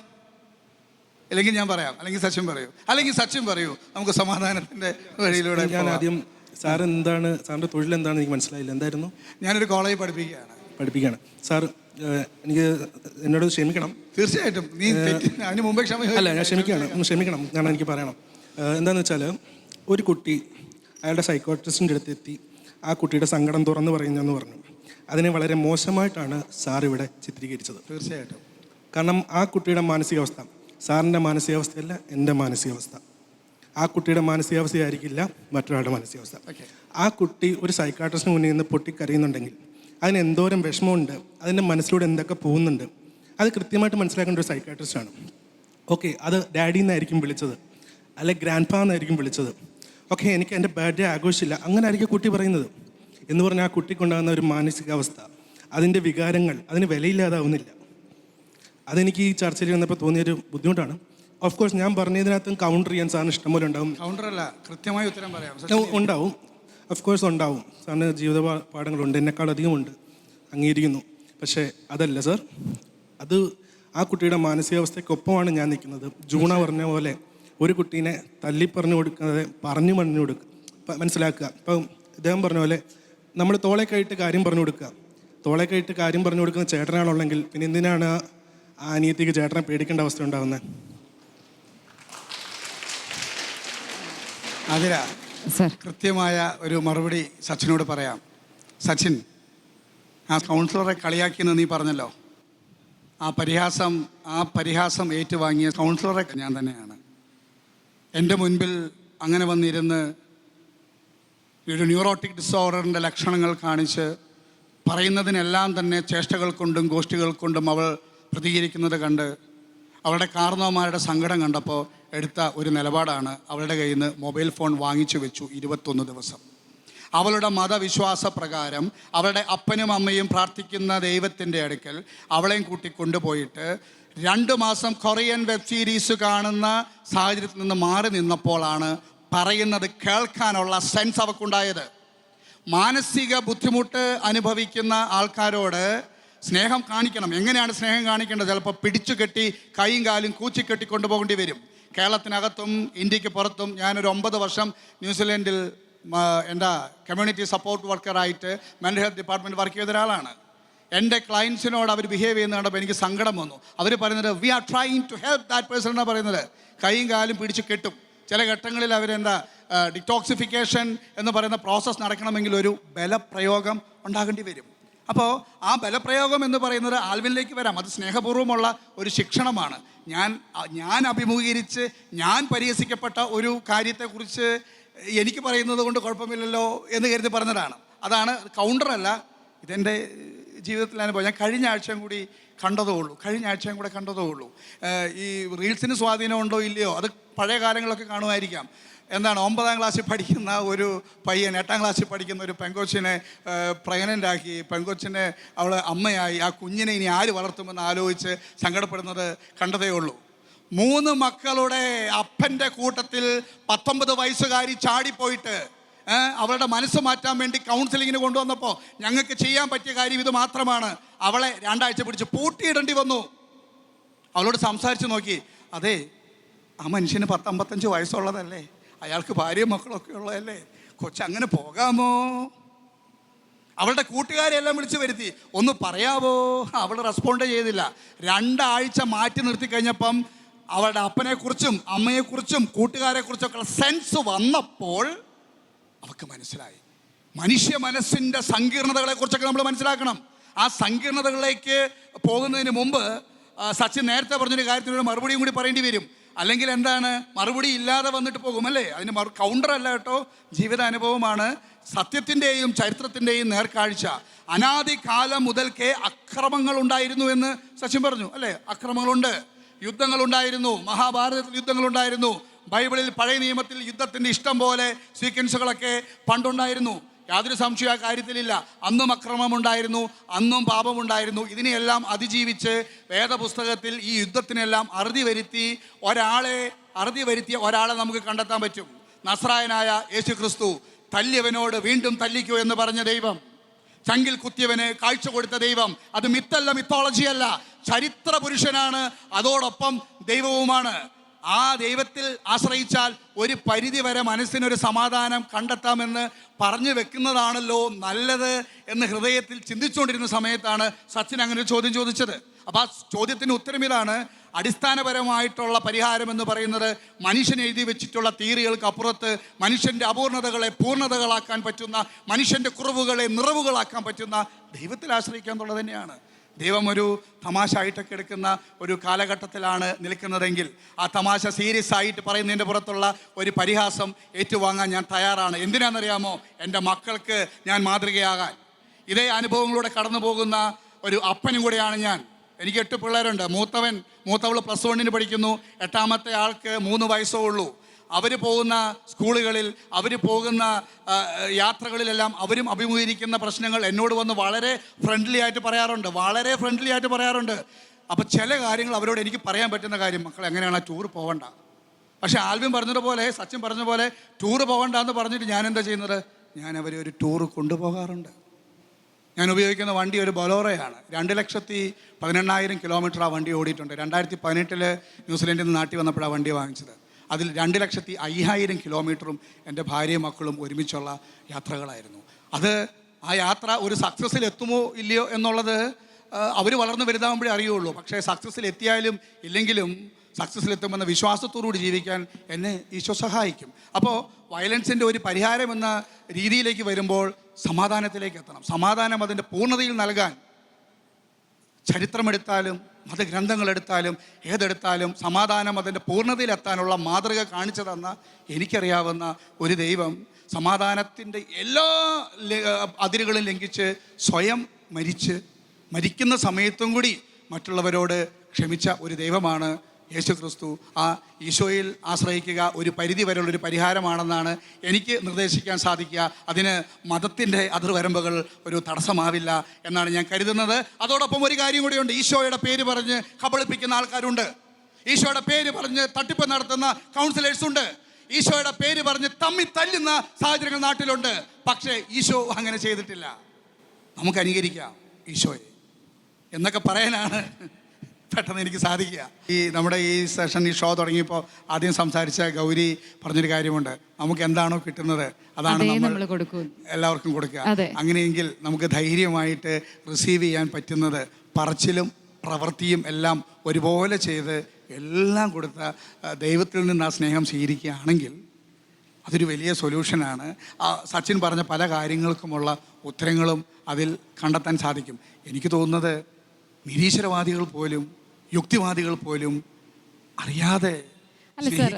അല്ലെങ്കിൽ ഞാൻ പറയാം. അല്ലെങ്കിൽ സച്ചിൻ പറയൂ. അല്ലെങ്കിൽ സച്ചിൻ പറയൂ. നമുക്ക് സമാധാനത്തിന്റെ വഴിയിലൂടെ ഞാൻ ആദ്യം സാർ എന്താണ് സാറിന്റെ തൊഴിൽ എന്താണ് എനിക്ക് മനസ്സിലായില്ല. എന്തായിരുന്നു? ഞാനൊരു കോളേജ് പഠിപ്പിക്കുകയാണ്. പഠിപ്പിക്കുകയാണ്. സാർ എനിക്ക് എന്നോട് ക്ഷമിക്കണം. തീർച്ചയായിട്ടും. നീ അതിന് മുമ്പേ ക്ഷമ അല്ല ഞാൻ ക്ഷമിക്കുകയാണ്. ഒന്ന് ക്ഷമിക്കണം. ഞാൻ എനിക്ക് പറയണം. എന്താണെന്ന് വെച്ചാൽ ഒരു കുട്ടി അയാളുടെ സൈക്കോട്രിസ്റ്റിന്റെ അടുത്തെത്തി ആ കുട്ടിയുടെ സങ്കടം തുറന്നു പറയുന്നതെന്ന് പറഞ്ഞു. അതിനെ വളരെ മോശമായിട്ടാണ് സാർ ഇവിടെ ചിത്രീകരിച്ചത്. തീർച്ചയായിട്ടും. കാരണം ആ കുട്ടിയുടെ മാനസികാവസ്ഥ സാറിന്റെ മാനസികാവസ്ഥയല്ല എന്റെ മാനസികാവസ്ഥ. ആ കുട്ടിയുടെ മാനസികാവസ്ഥയായിരിക്കില്ല മറ്റൊരാളുടെ മാനസികാവസ്ഥ. ആ കുട്ടി ഒരു സൈക്കാട്രിസ്റ്റിന് മുന്നിൽ നിന്ന് പൊട്ടിക്കരയുന്നുണ്ടെങ്കിൽ അതിന് എന്തോരം വിഷമമുണ്ട് അതിന്റെ മനസ്സിലൂടെ എന്തൊക്കെ പോകുന്നുണ്ട് അത് കൃത്യമായിട്ട് മനസ്സിലാക്കേണ്ട ഒരു സൈക്കാട്രിസ്റ്റാണ് ഓക്കെ അത് ഡാഡി എന്നായിരിക്കും വിളിച്ചത് അല്ലെ ഗ്രാൻഡ് ഫാ എന്നായിരിക്കും വിളിച്ചത്. ഓക്കെ എനിക്ക് എന്റെ ബർത്ത്ഡേ ആഘോഷിച്ചില്ല അങ്ങനെ ആയിരിക്കും കുട്ടി പറയുന്നത്. എന്ന് പറഞ്ഞാൽ ആ കുട്ടിക്കുണ്ടാകുന്ന ഒരു മാനസികാവസ്ഥ അതിന്റെ വികാരങ്ങൾ അതിന് വിലയില്ലാതാവുന്നില്ല. അതെനിക്ക് ഈ ചർച്ചയിൽ വന്നപ്പോൾ തോന്നിയൊരു ബുദ്ധിമുട്ടാണ്. ഓഫ് കോഴ്സ് ഞാൻ പറഞ്ഞതിനകത്തും കൗണ്ടർ ചെയ്യാൻ സാറിന് ഇഷ്ടംപോലെ ഉണ്ടാവും. കൗണ്ടർ അല്ല കൃത്യമായ ഉത്തരം പറയാം. ഉണ്ടാവും. ഓഫ് കോഴ്സ് ഉണ്ടാവും. സാറിന് ജീവിത പാഠങ്ങളുണ്ട്. എന്നെക്കാൾ അധികമുണ്ട് അംഗീകരിക്കുന്നു. പക്ഷേ അതല്ല സർ. അത് ആ കുട്ടിയുടെ മാനസികാവസ്ഥയ്ക്കൊപ്പമാണ് ഞാൻ നിൽക്കുന്നത്. ജൂണ പറഞ്ഞ പോലെ ഒരു കുട്ടീനെ തല്ലി പറഞ്ഞു കൊടുക്കാതെ പറഞ്ഞു പറഞ്ഞു കൊടുക്കുക മനസ്സിലാക്കുക. ഇപ്പം ഇദ്ദേഹം പറഞ്ഞ പോലെ നമ്മൾ തോളെ കയറ്റ് കാര്യം പറഞ്ഞു കൊടുക്കുക തോളെ കയറ്റ് കാര്യം പറഞ്ഞു കൊടുക്കുന്ന ചേട്ടനാണുള്ളെങ്കിൽ പിന്നെ എന്തിനാണ് ആ അനിയത്തിക്ക് ചേട്ടനെ പേടിക്കേണ്ട അവസ്ഥ ഉണ്ടാവുന്നത് അതില കൃത്യമായ ഒരു മറുപടി സച്ചിനോട് പറയാം. സച്ചിൻ ആ കൗൺസിലറെ കളിയാക്കിയെന്ന് നീ പറഞ്ഞല്ലോ. ആ പരിഹാസം ആ പരിഹാസം ഏറ്റുവാങ്ങിയ കൗൺസിലറെ ഞാൻ തന്നെയാണ്. എന്റെ മുൻപിൽ അങ്ങനെ വന്നിരുന്ന് ഒരു ന്യൂറോട്ടിക് ഡിസോർഡറിന്റെ ലക്ഷണങ്ങൾ കാണിച്ച് പറയുന്നതിനെല്ലാം തന്നെ ചേഷ്ടകൾ കൊണ്ടും ഗോഷ്ഠികൾ കൊണ്ടും അവൾ പ്രതികരിക്കുന്നത് കണ്ട് അവരുടെ കാർന്നവന്മാരുടെ സങ്കടം കണ്ടപ്പോൾ എടുത്ത ഒരു നിലപാടാണ് അവളുടെ കയ്യിൽ നിന്ന് മൊബൈൽ ഫോൺ വാങ്ങിച്ചു വെച്ചു ഇരുപത്തൊന്ന് ദിവസം. അവളുടെ മതവിശ്വാസ പ്രകാരം അവളുടെ അപ്പനും അമ്മയും പ്രാർത്ഥിക്കുന്ന ദൈവത്തിന്റെ അടുക്കൽ അവളെയും കൂട്ടി കൊണ്ടുപോയിട്ട് രണ്ട് മാസം കൊറിയൻ വെബ് സീരീസ് കാണുന്ന സാഹചര്യത്തിൽ നിന്ന് മാറി നിന്നപ്പോഴാണ് പറയുന്നത് കേൾക്കാനുള്ള സെൻസ് അവക്കുണ്ടായത്. മാനസിക ബുദ്ധിമുട്ട് അനുഭവിക്കുന്ന ആൾക്കാരോട് സ്നേഹം കാണിക്കണം. എങ്ങനെയാണ് സ്നേഹം കാണിക്കേണ്ടത്? ചിലപ്പോൾ പിടിച്ചു കെട്ടി കൈയും കാലും കൂച്ചിക്കെട്ടി കൊണ്ടുപോകേണ്ടി വരും. കേരളത്തിനകത്തും ഇന്ത്യയ്ക്ക് പുറത്തും ഞാനൊരു ഒമ്പത് വർഷം ന്യൂസിലൻഡിൽ എന്താ കമ്മ്യൂണിറ്റി സപ്പോർട്ട് വർക്കറായിട്ട് മെന്റൽ ഹെൽത്ത് ഡിപ്പാർട്ട്മെന്റ് വർക്ക് ചെയ്ത ഒരാളാണ്. എന്റെ ക്ലയൻസിനോട് അവർ ബിഹേവ് ചെയ്യുന്ന കണ്ടപ്പോൾ എനിക്ക് സങ്കടം വന്നു. അവർ പറയുന്നത് we are trying to help that person എന്നാണ് പറയുന്നത്. കൈയും കാലും പിടിച്ച് കെട്ടും. ചില ഘട്ടങ്ങളിൽ അവരെന്താ ഡിറ്റോക്സിഫിക്കേഷൻ എന്ന് പറയുന്ന പ്രോസസ്സ് നടക്കണമെങ്കിൽ ഒരു ബലപ്രയോഗം ഉണ്ടാകേണ്ടി വരും. അപ്പോൾ ആ ബലപ്രയോഗം എന്ന് പറയുന്നത് ആൽവിനിലേക്ക് വരാം. അത് സ്നേഹപൂർവമുള്ള ഒരു ശിക്ഷണമാണ്. ഞാൻ ഞാൻ അഭിമുഖീകരിച്ച് ഞാൻ പരിഹസിക്കപ്പെട്ട ഒരു കാര്യത്തെക്കുറിച്ച് എനിക്ക് പറയുന്നത് കൊണ്ട് കുഴപ്പമില്ലല്ലോ എന്ന് കരുതി പറഞ്ഞതാണ്. അതാണ് കൗണ്ടറല്ല ഇതെന്റെ ജീവിതത്തിൽ അനുഭവം. ഞാൻ കഴിഞ്ഞ ആഴ്ചയും കൂടി കണ്ടതേ ഉള്ളൂ കഴിഞ്ഞ ആഴ്ചയും കൂടെ കണ്ടതേ ഉള്ളൂ ഈ റീൽസിന് സ്വാധീനമുണ്ടോ ഇല്ലയോ? അത് പഴയ കാലങ്ങളൊക്കെ കാണുമായിരിക്കാം. എന്താണ് ഒമ്പതാം ക്ലാസ്സിൽ പഠിക്കുന്ന ഒരു പയ്യൻ എട്ടാം ക്ലാസ്സിൽ പഠിക്കുന്ന ഒരു പെങ്കൊച്ചിനെ പ്രഗ്നന്റ് ആക്കി പെങ്കൊച്ചിനെ അവൾ അമ്മയായി. ആ കുഞ്ഞിനെ ഇനി ആര് വളർത്തുമെന്ന് ആലോചിച്ച് സങ്കടപ്പെടുന്നത് കണ്ടതേ ഉള്ളൂ. മൂന്ന് മക്കളുടെ അപ്പന്റെ കൂട്ടത്തിൽ പത്തൊമ്പത് വയസ്സുകാരി ചാടിപ്പോയിട്ട് അവളുടെ മനസ്സ് മാറ്റാൻ വേണ്ടി കൗൺസിലിങ്ങിന് കൊണ്ടുവന്നപ്പോൾ ഞങ്ങൾക്ക് ചെയ്യാൻ പറ്റിയ കാര്യം ഇത് മാത്രമാണ്. അവളെ രണ്ടാഴ്ച പിടിച്ച് പൂട്ടിയിടേണ്ടി വന്നു. അവളോട് സംസാരിച്ച് നോക്കി. അതെ ആ മനുഷ്യന് പത്തമ്പത്തഞ്ച് വയസ്സുള്ളതല്ലേ? അയാൾക്ക് ഭാര്യയും മക്കളൊക്കെ ഉള്ളതല്ലേ? കൊച്ചങ്ങനെ പോകാമോ? അവളുടെ കൂട്ടുകാരെ എല്ലാം വിളിച്ചു വരുത്തി. ഒന്ന് പറയാവോ? അവൾ റെസ്പോണ്ട് ചെയ്തില്ല. രണ്ടാഴ്ച മാറ്റി നിർത്തി കഴിഞ്ഞപ്പം അവളുടെ അപ്പനെക്കുറിച്ചും അമ്മയെക്കുറിച്ചും കൂട്ടുകാരെക്കുറിച്ചൊക്കെ സെൻസ് വന്നപ്പോൾ അവൾക്ക് മനസ്സിലായി. മനുഷ്യ മനസ്സിന്റെ സങ്കീർണതകളെക്കുറിച്ചൊക്കെ നമ്മൾ മനസ്സിലാക്കണം. ആ സങ്കീർണതകളിലേക്ക് പോകുന്നതിന് മുമ്പ് സച്ചിൻ നേരത്തെ പറഞ്ഞൊരു കാര്യത്തിനൊരു മറുപടിയും കൂടി പറയേണ്ടി വരും. അല്ലെങ്കിൽ എന്താണ്? മറുപടി ഇല്ലാതെ വന്നിട്ട് പോകും അല്ലേ? അതിന് മറു കൗണ്ടർ അല്ല കേട്ടോ. ജീവിതാനുഭവമാണ് സത്യത്തിന്റെയും ചരിത്രത്തിന്റെയും നേർക്കാഴ്ച. അനാദി കാലം മുതൽക്കേ അക്രമങ്ങൾ ഉണ്ടായിരുന്നു എന്ന് സച്ചിൻ പറഞ്ഞു അല്ലേ? അക്രമങ്ങളുണ്ട്. യുദ്ധങ്ങളുണ്ടായിരുന്നു. മഹാഭാരതത്തിൽ യുദ്ധങ്ങളുണ്ടായിരുന്നു. ബൈബിളിൽ പഴയ നിയമത്തിൽ യുദ്ധത്തിന്റെ ഇഷ്ടം പോലെ സീക്വൻസുകളൊക്കെ പണ്ടുണ്ടായിരുന്നു. യാതൊരു സംശയം ആ കാര്യത്തിലില്ല. അന്നും അക്രമമുണ്ടായിരുന്നു അന്നും പാപമുണ്ടായിരുന്നു. ഇതിനെയെല്ലാം അതിജീവിച്ച് വേദപുസ്തകത്തിൽ ഈ യുദ്ധത്തിനെല്ലാം അറുതി വരുത്തി ഒരാളെ അറുതി വരുത്തിയ ഒരാളെ നമുക്ക് കണ്ടെത്താൻ പറ്റും. നസ്രായനായ യേശു ക്രിസ്തു തല്ലിയവനോട് വീണ്ടും തല്ലിക്കൂ എന്ന് പറഞ്ഞ ദൈവം. ചങ്കിൽ കുത്തിയവന് കാഴ്ച കൊടുത്ത ദൈവം. അത് മിത്തല്ല മിത്തോളജിയല്ല. ചരിത്ര പുരുഷനാണ് അതോടൊപ്പം ദൈവവുമാണ്. ആ ദൈവത്തിൽ ആശ്രയിച്ചാൽ ഒരു പരിധി വരെ മനസ്സിനൊരു സമാധാനം കണ്ടെത്താമെന്ന് പറഞ്ഞു വെക്കുന്നതാണല്ലോ നല്ലത് എന്ന് ഹൃദയത്തിൽ ചിന്തിച്ചുകൊണ്ടിരുന്ന സമയത്താണ് സച്ചിൻ അങ്ങനെ ചോദ്യം ചോദിച്ചത്. അപ്പോൾ ആ ചോദ്യത്തിന് ഉത്തരം ഇതാണ്. അടിസ്ഥാനപരമായിട്ടുള്ള പരിഹാരം എന്ന് പറയുന്നത് മനുഷ്യൻ എഴുതി വെച്ചിട്ടുള്ള തീറികൾക്ക് അപ്പുറത്ത് മനുഷ്യന്റെ അപൂർണതകളെ പൂർണതകളാക്കാൻ പറ്റുന്ന മനുഷ്യന്റെ കുറവുകളെ നിറവുകളാക്കാൻ പറ്റുന്ന ദൈവത്തിൽ ആശ്രയിക്കുക തന്നെയാണ്. ദൈവം ഒരു തമാശ ആയിട്ടൊക്കെ എടുക്കുന്ന ഒരു കാലഘട്ടത്തിലാണ് നിൽക്കുന്നതെങ്കിൽ ആ തമാശ സീരിയസ് ആയിട്ട് പറയുന്നതിന്റെ പുറത്തുള്ള ഒരു പരിഹാസം ഏറ്റുവാങ്ങാൻ ഞാൻ തയ്യാറാണ്. എന്തിനാണെന്നറിയാമോ? എന്റെ മക്കൾക്ക് ഞാൻ മാതൃകയാകാൻ. ഇതേ അനുഭവങ്ങളിലൂടെ കടന്നു പോകുന്ന ഒരു അപ്പനും കൂടെയാണ് ഞാൻ. എനിക്ക് എട്ട് പിള്ളേരുണ്ട്. മൂത്തവൻ മൂത്തവൾ പ്ലസ് വണ്ണിന് പഠിക്കുന്നു. എട്ടാമത്തെ ആൾക്ക് മൂന്ന് വയസ്സേ ഉള്ളൂ. അവർ പോകുന്ന സ്കൂളുകളിൽ അവർ പോകുന്ന യാത്രകളിലെല്ലാം അവരും അഭിമുഖീകരിക്കുന്ന പ്രശ്നങ്ങൾ എന്നോട് വന്ന് വളരെ ഫ്രണ്ട്ലി ആയിട്ട് പറയാറുണ്ട് വളരെ ഫ്രണ്ട്ലി ആയിട്ട് പറയാറുണ്ട്. അപ്പോൾ ചില കാര്യങ്ങൾ അവരോട് എനിക്ക് പറയാൻ പറ്റുന്ന കാര്യം മക്കൾ എങ്ങനെയാണ് ടൂർ പോകണ്ട പക്ഷേ ആൽവിൻ പറഞ്ഞതുപോലെ സച്ചിൻ പറഞ്ഞ പോലെ ടൂർ പോകണ്ട എന്ന് പറഞ്ഞിട്ട് ഞാൻ എന്താ ചെയ്യുന്നത്? ഞാൻ അവരെ ഒരു ടൂർ കൊണ്ടുപോകാറുണ്ട്. ഞാൻ ഉപയോഗിക്കുന്ന വണ്ടി ഒരു ബൊലോറയാണ്. രണ്ട് ലക്ഷത്തി പതിനെണ്ണായിരം കിലോമീറ്റർ ആ വണ്ടി ഓടിയിട്ടുണ്ട്. രണ്ടായിരത്തി പതിനെട്ടിൽ ന്യൂസിലൻഡിൽ നിന്ന് നാട്ടിൽ വന്നപ്പോഴാണ് വണ്ടി വാങ്ങിച്ചത്. അതിൽ രണ്ട് ലക്ഷത്തി അയ്യായിരം കിലോമീറ്ററും എന്റെ ഭാര്യയും മക്കളും ഒരുമിച്ചുള്ള യാത്രകളായിരുന്നു. അത് ആ യാത്ര ഒരു സക്സസ്സിൽ എത്തുമോ ഇല്ലയോ എന്നുള്ളത് അവർ വളർന്നു വലുതാകുമ്പോഴേ അറിയുള്ളൂ. പക്ഷേ സക്സസ്സിൽ എത്തിയാലും ഇല്ലെങ്കിലും സക്സസ്സിൽ എത്തുമെന്ന വിശ്വാസത്തോടുകൂടി ജീവിക്കാൻ എന്നെ ഈശോ സഹായിക്കും. അപ്പോൾ വയലൻസിന്റെ ഒരു പരിഹാരം എന്ന രീതിയിലേക്ക് വരുമ്പോൾ സമാധാനത്തിലേക്ക് എത്തണം. സമാധാനം അതിന്റെ പൂർണതയിൽ നൽകാൻ ചരിത്രമെടുത്താലും മതഗ്രന്ഥങ്ങളെടുത്താലും ഏതെടുത്താലും സമാധാനം അതിന്റെ പൂർണതയിലെത്താനുള്ള മാതൃക കാണിച്ചു തന്ന എനിക്കറിയാവുന്ന ഒരു ദൈവം സമാധാനത്തിന്റെ എല്ലാ അതിരുകളും ലംഘിച്ച് സ്വയം മരിച്ച് മരിക്കുന്ന സമയത്തും കൂടി മറ്റുള്ളവരോട് ക്ഷമിച്ച ഒരു ദൈവമാണ് യേശു ക്രിസ്തു ആ ഈശോയിൽ ആശ്രയിക്കുക ഒരു പരിധി വരെയുള്ളൊരു പരിഹാരമാണെന്നാണ് എനിക്ക് നിർദ്ദേശിക്കാൻ സാധിക്കുക. അതിന് മതത്തിന്റെ അതിർവരമ്പുകൾ ഒരു തടസ്സമാവില്ല എന്നാണ് ഞാൻ കരുതുന്നത്. അതോടൊപ്പം ഒരു കാര്യം കൂടിയുണ്ട്. ഈശോയുടെ പേര് പറഞ്ഞ് കബളിപ്പിക്കുന്ന ആൾക്കാരുണ്ട്. ഈശോയുടെ പേര് പറഞ്ഞ് തട്ടിപ്പ് നടത്തുന്ന കൗൺസിലേഴ്സ് ഉണ്ട് ഈശോയുടെ പേര് പറഞ്ഞ് തമ്മി തല്ലുന്ന സാഹചര്യങ്ങൾ നാട്ടിലുണ്ട്. പക്ഷേ ഈശോ അങ്ങനെ ചെയ്തിട്ടില്ല. നമുക്ക് അനുകരിക്കാം ഈശോയെ. എന്നൊക്കെ പറയാനാണ് പെട്ടെന്ന് എനിക്ക് സാധിക്കുക. ഈ നമ്മുടെ ഈ സെഷൻ ഈ ഷോ തുടങ്ങിയപ്പോൾ ആദ്യം സംസാരിച്ച ഗൗരി പറഞ്ഞൊരു കാര്യമുണ്ട്. നമുക്ക് എന്താണോ കിട്ടുന്നത് അതാണ് നമ്മൾ എല്ലാവർക്കും കൊടുക്കുക. അങ്ങനെയെങ്കിൽ നമുക്ക് ധൈര്യമായിട്ട് റിസീവ് ചെയ്യാൻ പറ്റുന്നത് പറച്ചിലും പ്രവൃത്തിയും എല്ലാം ഒരുപോലെ ചെയ്ത് എല്ലാം കൊടുത്ത ദൈവത്തിൽ നിന്ന് ആ സ്നേഹം സ്വീകരിക്കുകയാണെങ്കിൽ അതൊരു വലിയ സൊല്യൂഷനാണ് ആ സച്ചിൻ പറഞ്ഞ പല കാര്യങ്ങൾക്കുമുള്ള ഉത്തരങ്ങളും അതിൽ കണ്ടെത്താൻ സാധിക്കും. എനിക്ക് തോന്നുന്നത് നിരീശ്വരവാദികൾ പോലും യുക്തിവാദികൾ പോലും അറിയാതെ അല്ല സാർ